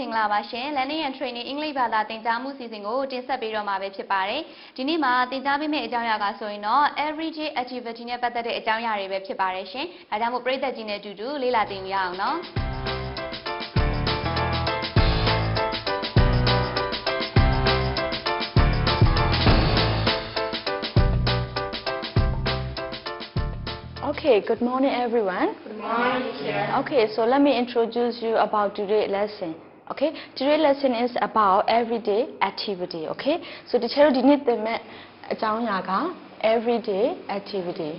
မင်္ဂလာပါရှင် Learning and Training အင်္ဂလိပ်ဘာသာသင်ကြားမှုစီစဉ်ကိုတင်ဆက်ပေးတော့မှာပဲဖြစ်ပါတယ်ဒီနေ့မှာသင်ကြားပေးမယ့်အကြောင်းအရာကဆိုရင်တော့ everyday activity နဲ့ပတ်သက်တဲ့အကြောင်းအရာတွေပဲဖြစ်ပါတယ်ရှင်ဒါကြောင့်မို့ပရိသတ်ကြီးနဲ့အတူတူလေ့လာသင်ကြရအောင်နော် Okay, good morning everyone. Good morning, teacher. Okay, so let me introduce you about today's lesson. Okay, today's lesson is about everyday activity. Okay, so the chair di nit the met အကြောင်းအရာက everyday activity.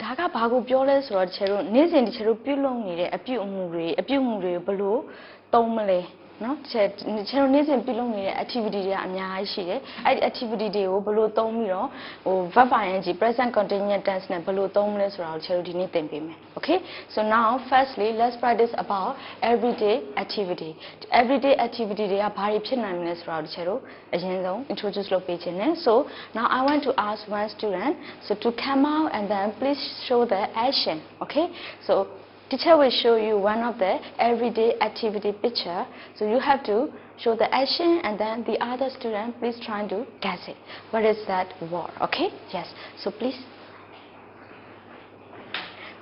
ဒါကဘာကိုပြောလဲဆိုတော့တချေတို့နေ့စဉ်တချေတို့ပြုလုပ်နေတဲ့အပြုအမူတွေအပြုအမူတွေဘယ်လို့သုံးမလဲ နော်တချေတချေတို့နေ့စဉ်ပြုလုပ်နေတဲ့ activity တွေကအများကြီးရှိတယ်အဲ့ဒီ activity တွေကိုဘယ်လို့သုံးပြီးတော့ဟို verb ing present continuous tense နဲ့ဘယ်လို့သုံးမလဲဆိုတာကိုတချေတို့ဒီနေ့သင်ပေးမယ် okay so now firstly let's practice about everyday activity everyday activity တွေကဘာတွေဖြစ်နိုင်မလဲဆိုတာကိုတချေတို့အရင်ဆုံး introduce လုပ်ပေးခြင်းနဲ့ so now i want to ask one student so to come out and then please show the action okay so teacher will show you one of the everyday activity picture so you have to show the action and then the other student please try to guess it what is that word okay yes so please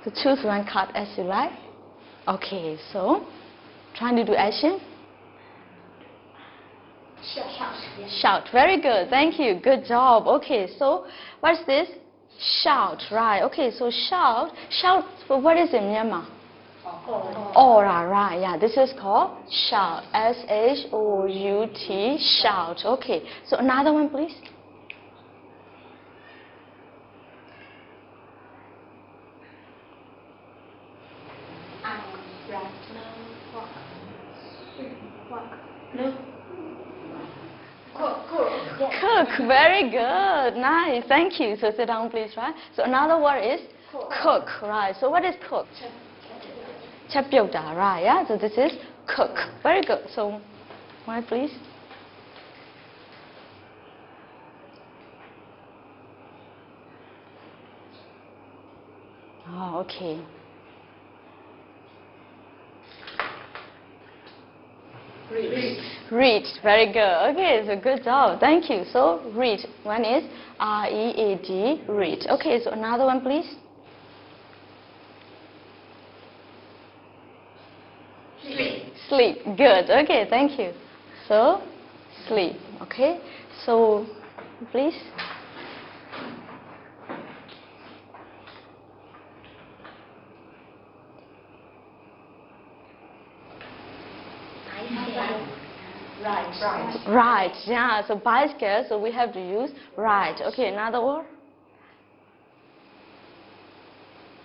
so choose one card as you like okay so trying to do action Shout, shout. Shout. Very good. Thank you. Good job. Okay, so what's this? Shout. Right. Okay, so shout. Shout. What is in Myanmar? Aura. Right. Yeah. This is called shout. S H O U T. Shout. Okay. So another one, please. Cook. Very good. Nice. Thank you. So sit down, please. Right. So another word is Cook. cook. Right. So what is cook? Chapyota. Right. Yeah. So this is cook. Very good. So one, please. Oh, okay. Read. Read. Very good. Okay, so good job. Thank you. So read. One is R E A D. Read. Okay, so another one, please. Sleep. Good. Okay, thank you. So sleep. Okay. So please. Right. Right. Right. Yeah. So bicycle. So we have to use right. Okay. Another word.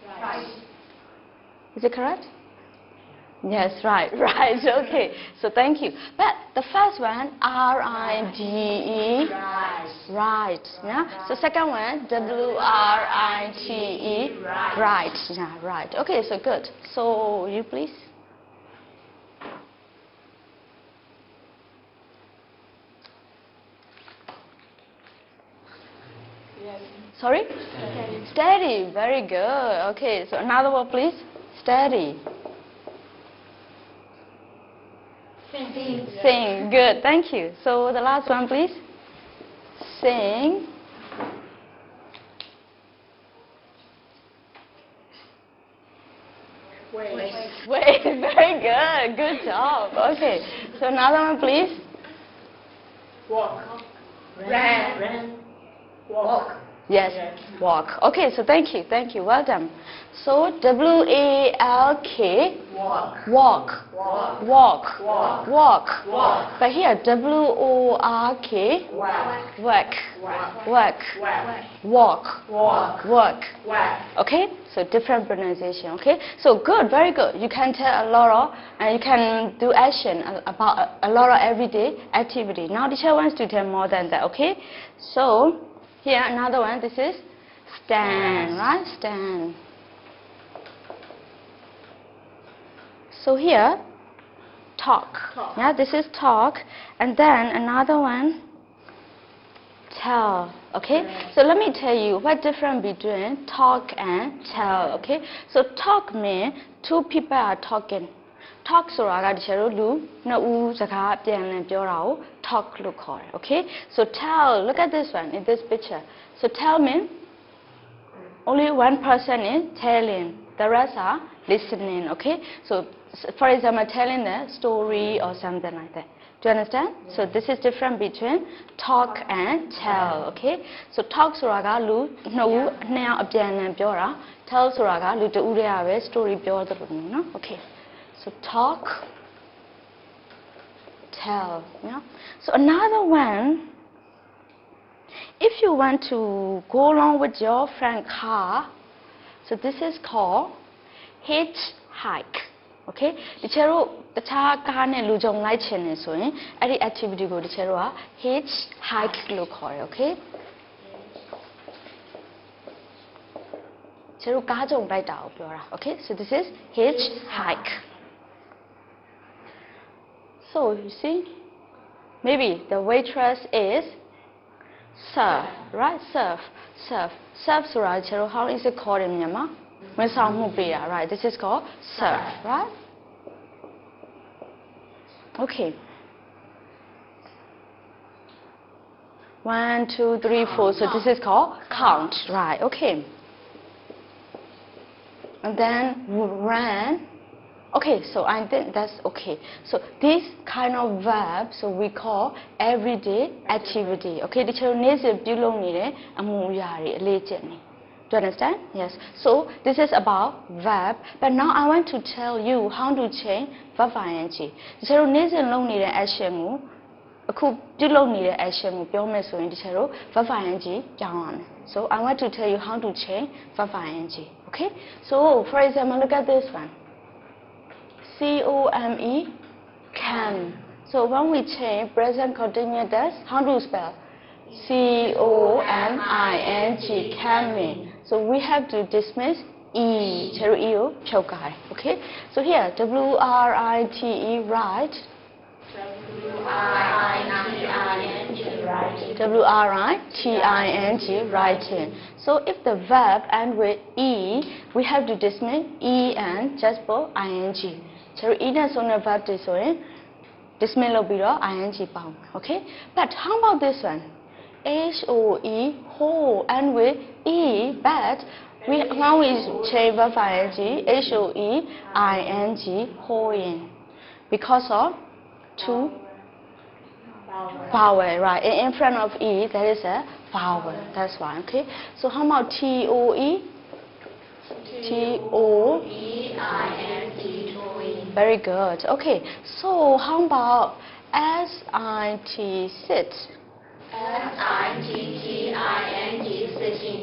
Right. Is it correct? Yes, right, right, okay. So thank you. But the first one, R-I-D-E, Right. right, yeah. So second one, W-R-I-T-E, Right. right, yeah, right. Okay, so good. So you please. Sorry? Steady, very good. Okay, so another word please. Steady. Sing. Sing. Good. Thank you. So the last one, please. Sing. Wait. Wait. Very good. Good job. Okay. So another one, please. Walk. Ran. Ran. Walk. Yes. Walk. Okay. So thank you. Thank you. Well done. So W A L K. Walk. Walk. Walk. Walk. Walk. Walk. Walk. But here W O R K. Walk. Work. Work. Walk. Walk. Work. Okay, so different pronunciation. Okay, so good, very good. You can tell a lot of, and you can do action about a, a lot of everyday activity. Now, teacher wants to tell more than that. Okay, so here another one. This is stand, right? Stand. So here, talk. Talk. Yeah, this is talk, and then another one. tell okay so let me tell you what difference between talk and tell okay so talk mean two people are talking talk ဆိုတာကတချို့တို့လူနှစ်ဦးစကားပြန်လည်ပြောတာကို talk လို့ခေါ်တယ် okay so tell look at this one in this picture so tell mean only one person is telling the rest are listening okay so s- for example telling the story or something like that do you understand so this is different between talk and tell okay so talk ဆိုတာကလူနှစ်ဦးနှစ်ယောက်အပြန်အလှန်ပြောတာ tell ဆိုတာကလူတစ်ဦးတည်းကပဲ story ပြောတယ်လို့မျိုးเนาะ okay so talk tell yeah so another one if you want to go along with your friend car so this is called hitchhike okay တချို့တို့တခြားကားနဲ့လူကြုံလိုက်ချင်နေဆိုရင်အဲ့ဒီ activity ကိုတချို့တို့က hitchhike လို့ခေါ်တယ် okay တချို့တို့ကားကြုံလိုက်တာကိုပြောတာ okay so this is hitchhike so you see, maybe the waitress is serve, right? Serve, serve, serve. right? So how is it called in Myanmar? Mesang Mubriya, right? This is called serve, right? Okay. One, two, three, four. So this is called count, right? Okay. And then ran Okay, so I think that's okay. So this kind of verb, so we call everyday activity. Okay, တချို့နေ့စဉ်ပြုလုပ်နေတဲ့အမှုအရာတွေအလေးကျင့်နေ Do you understand? Yes. So this is about verb, but now I want to tell you how to change verb ing. တချို့နေ့စဉ်လုပ်နေတဲ့ action ကိုအခုပြုလုပ်နေတဲ့ action ကိုပြောမယ်ဆိုရင်တချို့ verb ing ပြောင်းရမယ် So I want to tell you how to change verb ing. Okay? So for example, look at this one. C-O-M-E, can. So when we change present continuous how do you spell? C-O-M-I-N-G, can mean. So we have to dismiss E, cheru eo, oh? chokai. Okay? So here, W-R-I-T-E, right? W-R-I-T-I-N-G, writing. W-R-I-T-I-N-G, writing. So if the verb end with E, we have to dismiss E and just for ing. ကျတော့ E နဲ့ဆုံးတဲ့ verb တွေဆိုရင် dismiss လုပ်ပြီးတော့ ing ပေါင်း okay but how about this one H O E whole and with E but we when we change verb ing H O E I N G whole in because of two vowel right in in front of E there is a vowel that's why okay so how about T O E T O very good. Okay, so how about S I T sit?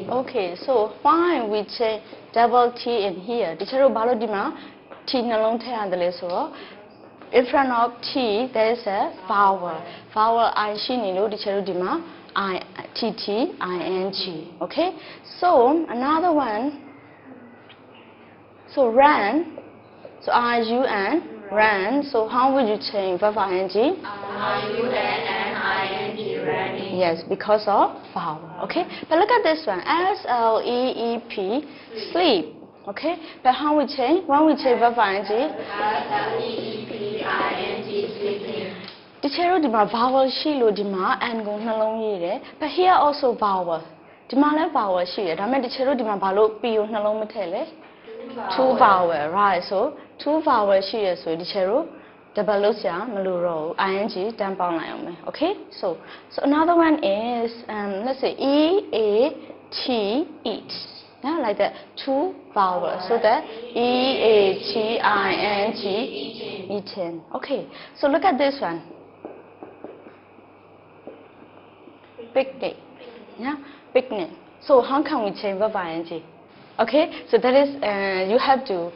Okay, so why we change double T in here? တချို့တို့ဘာလို့ဒီမှာ T နှလုံးထည့်ရတယ်လဲဆိုတော့ in front of T there is a vowel. Vowel I ရှိနေလို့တချို့တို့ဒီမှာ I T T I N G. Okay? So another one so run so R U N ran. So how would you change verb ing? Yes, because of vowel. Okay, but look at this one. S L E E P sleep. Okay, but how we change? When we change verb ing? The chair ဒီမှာ vowel ရှိလို့ဒီမှာ n ကိုနှလုံးရေးတယ် but here also vowel ဒီမှာလည်း vowel ရှိတယ်ဒါပေမဲ့ the chair ဒီမှာဘာလို့ p ကိုနှလုံးမထည့်လဲ two vowel right so two vowel ရှိရဆိုဒီချေတို့ double လို့ဆရာမလို့တော့ဘူး ing တန်းပေါင်းလိုက်အောင်မယ် okay so so another one is um let's say e a t eat yeah like that two vowel so that e a t i n g eaten okay so look at this one picnic yeah picnic so how can we change verb ing Okay, so that is, uh, you have to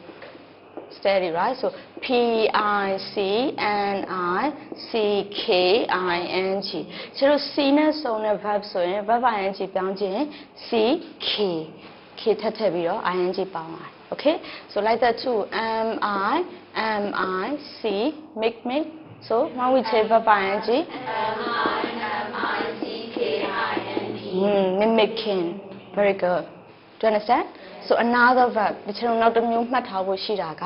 study, right? So P I C N I C K I N G ကျတော့ C နဲ့စုံတဲ့ verb ဆိုရင် verb ing ပြောင်းခြင်း C K K ထပ်ထည့်ပြီးတော့ ing ပေါင်းလိုက် Okay, so like that too. M I M I C make make. So when we say verb ing, M I M I C K I N mm, mimicking very good do you understand so another verb ဒီချက်တော့နောက်တစ်မျိုးမှတ်ထားဖို့ရှိတာက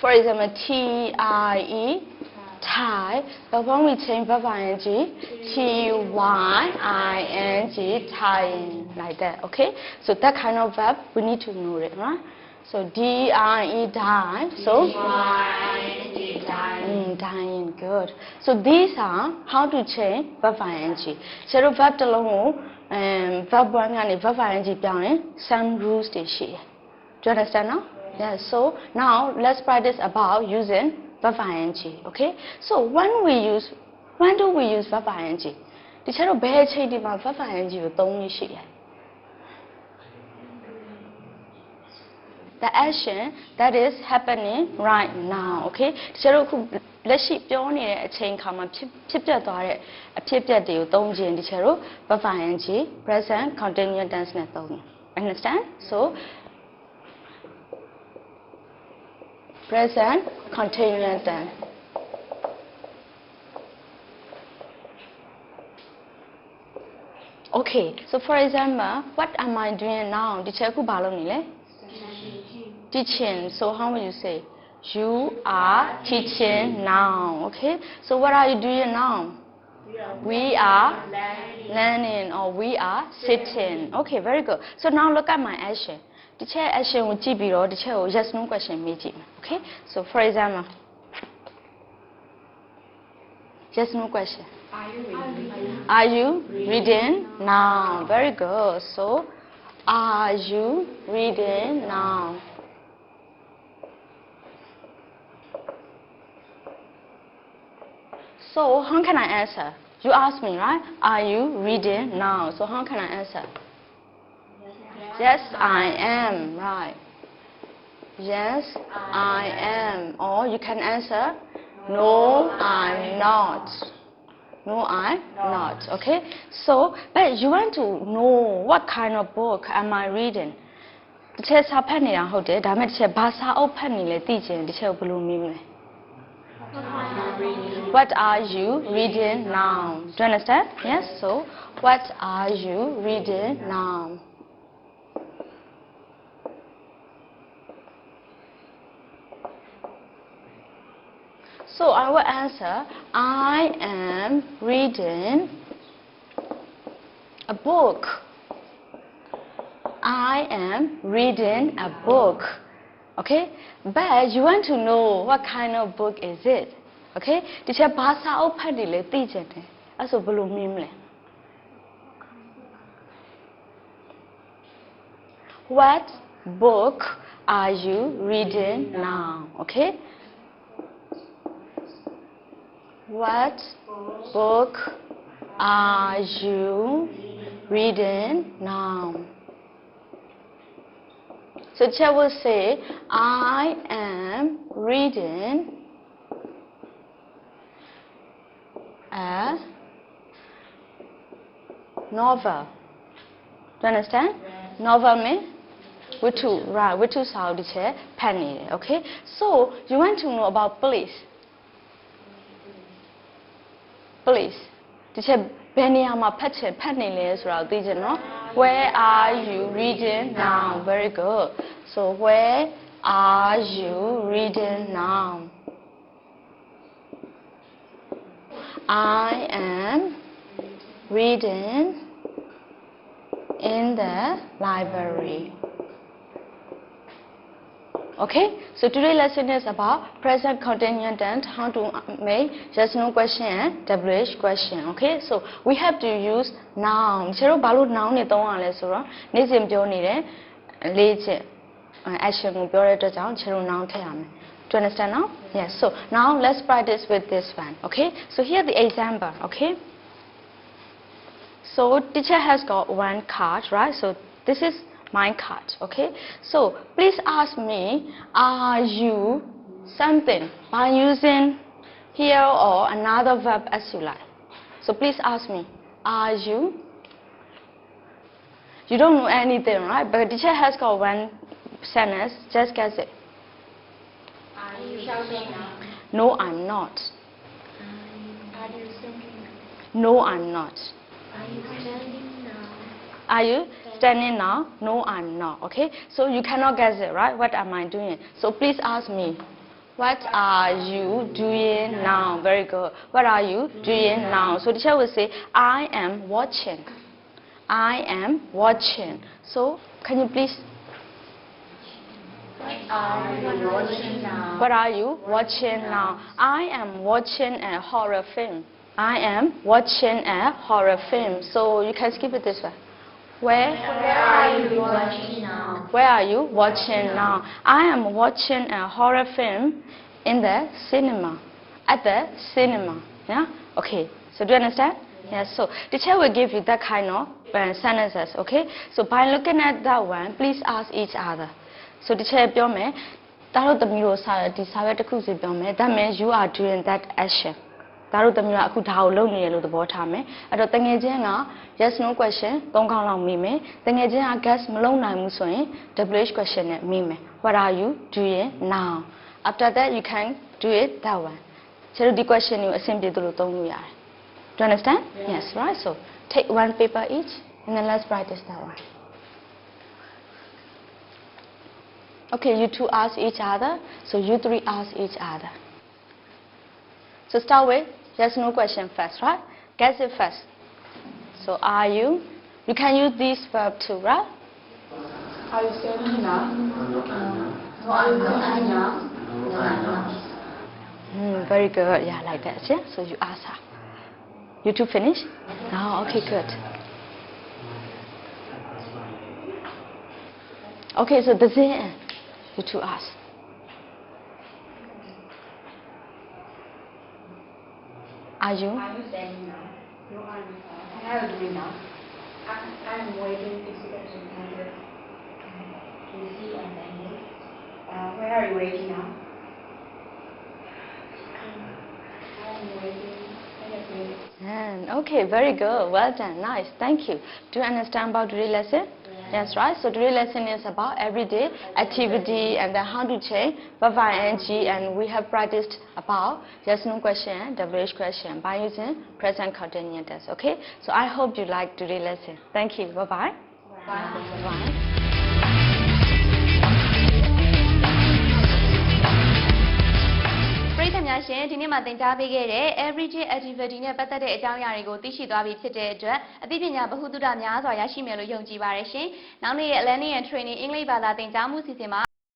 for example t i e tie but when we change verb ing t y i n g tying like that okay so that kind of verb we need to know it right so d i e die so Mm, dying good so these are how to change verb ing ဆရာတို့ verb တစ်လုံးကို um verb 1ကနေ verb ing ပြောင်းရင် some rules တွေရှိတယ် do you understand now yes so now let's practice about using verb ing okay so when we use when do we use verb ing ဒီချက်တော့ဘယ်အချိန်ဒီမှာ verb ing ကိုသုံးလို့ရှိလဲ the action that is happening right now okay တချို့အခုလက်ရှိပြောနေတဲ့အချိန်ခါမှာဖြစ်ဖြစ်ပျက်သွားတဲ့အဖြစ်ပျက်တွေကိုသုံးခြင်းတချို့ verb ing present continuous tense နဲ့သုံးတယ် understand so present continuous tense okay so for example what am i doing now ဒီချက်အခုဘာလုပ်နေလဲ teaching. So how would you say? You are teaching now. Okay. So what are you doing now? We are learning or we are sitting. Okay, very good. So now look at my action. The chair action will be or the chair will just no question meeting. Okay? So for example, just no question. Are you reading? Are you reading now? Very good. So are you reading now? So how can I answer? You ask me, right? Are you reading now? So how can I answer? Yes, I am, right. Yes, I am. Or you can answer, no, I'm not. No, I'm not. Okay? So, but you want to know what kind of book am I reading? တစ်ချက်စာဖတ်နေတာဟုတ်တယ်ဒါပေမဲ့တစ်ချက်ဘာစာအုပ်ဖတ်နေလဲသိချင်တစ်ချက်ကိုဘယ်လိုမေးမလဲ What Are you reading now? Do you understand? Yes. So, what are you reading now? So I will answer, I am reading a book. I am reading a book. Okay? But you want to know what kind of book is it? Okay? ဒီချက်ဘာစာအုပ်ဖတ်နေလဲသိချင်တယ်။အဲ့ဆိုဘယ်လိုမင်းမလဲ What book are you reading now? Okay? What book are you reading now? So Cha will say, I am reading as novel. Do you understand? Yes. Novel means too right, we Witu Saudi chair, penny, okay? So, you want to know about police. Police. Teacher, Benyama Pache, penny is around these, general. Where are you reading now? Very good. So, where are you reading now? I am reading in the library Okay, so today's lesson is about present continuous tense, how to make yes no question and WH question. Okay, so we have to use noun. ကျတော့ဘာလို့ noun တွေသုံးရလဲဆိုတော့နေ့စဉ်ပြောနေတဲ့လေးချက် action ကိုပြောတဲ့အတွက်ကြောင့်ကျတော့ noun ထည့်ရမယ် Do you understand now? Yes. So now let's practice with this one. Okay. So here the example. Okay. So teacher has got one card, right? So this is my card. Okay. So please ask me, are you something by using here or another verb as you like. So please ask me, are you? You don't know anything, right? But teacher has got one sentence. Just guess it. No, I'm not. Are you? No, I'm not. Are you standing now? Are you standing now? No, I'm not. Okay. So you cannot guess it, right? What am I doing? So please ask me. What are you doing now? Very good. What are you doing now? So the teacher will say, I am watching. I am watching. So can you please Are you watching now? What are you watching now? I am watching a horror film. I am watching a horror film. So you can skip it this way. Where? Where are you watching now? Where are you watching now? I am watching a horror film in the cinema. At the cinema. Yeah? Okay. So do you understand? Yes. So teacher will give you that kind of uh, sentences. Okay. So by looking at that one, please ask each other. So teacher ပြောမယ်တားတို့သမီးတို့စာဒီစာရွက်တစ်ခုစီပြောမယ် That means you are doing that action. ဒါတို့သမီးကအခုဒါကိုလုပ်နေရလို့သဘောထားမယ်အဲ့တော့တငယ်ချင်းက yes no question သုံးခေါက်လောက်မိမယ်တငယ်ချင်းက guess မလုပ်နိုင်ဘူးဆိုရင် WH question နဲ့မိမယ် what are you doing now after that you can do it that one ကျတို့ဒီ question ကိုအဆင်ပြေသလိုသုံးလို့ရတယ် do you understand yes right so take one paper each and then let's practice that one okay you two ask each other so you three ask each other So start with yes no question first, right? Guess it first. So are you? You can use this verb too, right? Are you standing now? No, I'm not. No, I'm not. Hmm, very good. Yeah, like that. Yeah. So you ask her. You two finish? No. Okay, good. Okay, so the end. You two ask. Are you? You standing now? No, I'm not. What are you doing now? I'm, I'm waiting to see the computer. To see and then uh, where are you waiting now? I'm waiting. I just waiting. And okay, very good. Well done. Nice. Thank you. Do you understand about today's lesson? Yes, right. So today's lesson is about everyday activity and then how to change verb ing and we have practiced about yes no question, WH question by using present continuous. Okay. So I hope you like today's lesson. Thank you. Bye bye. Bye bye. ။ များရှင်ဒီနေ့မှာသင်ကြားပေးခဲ့တဲ့ everyday activity နဲ့ပတ်သက်တဲ့အကြောင်းအရာတွေကိုသိရှိသွားပြီဖြစ်တဲ့အတွက်အသိပညာဗဟုသုတများစွာရရှိမယ်လို့ယုံကြည်ပါတယ်ရှင်။နောက်နေ့ရဲ့ learning and training အင်္ဂလိပ်ဘာသာသင်ကြားမှုစီစဉ်မှာ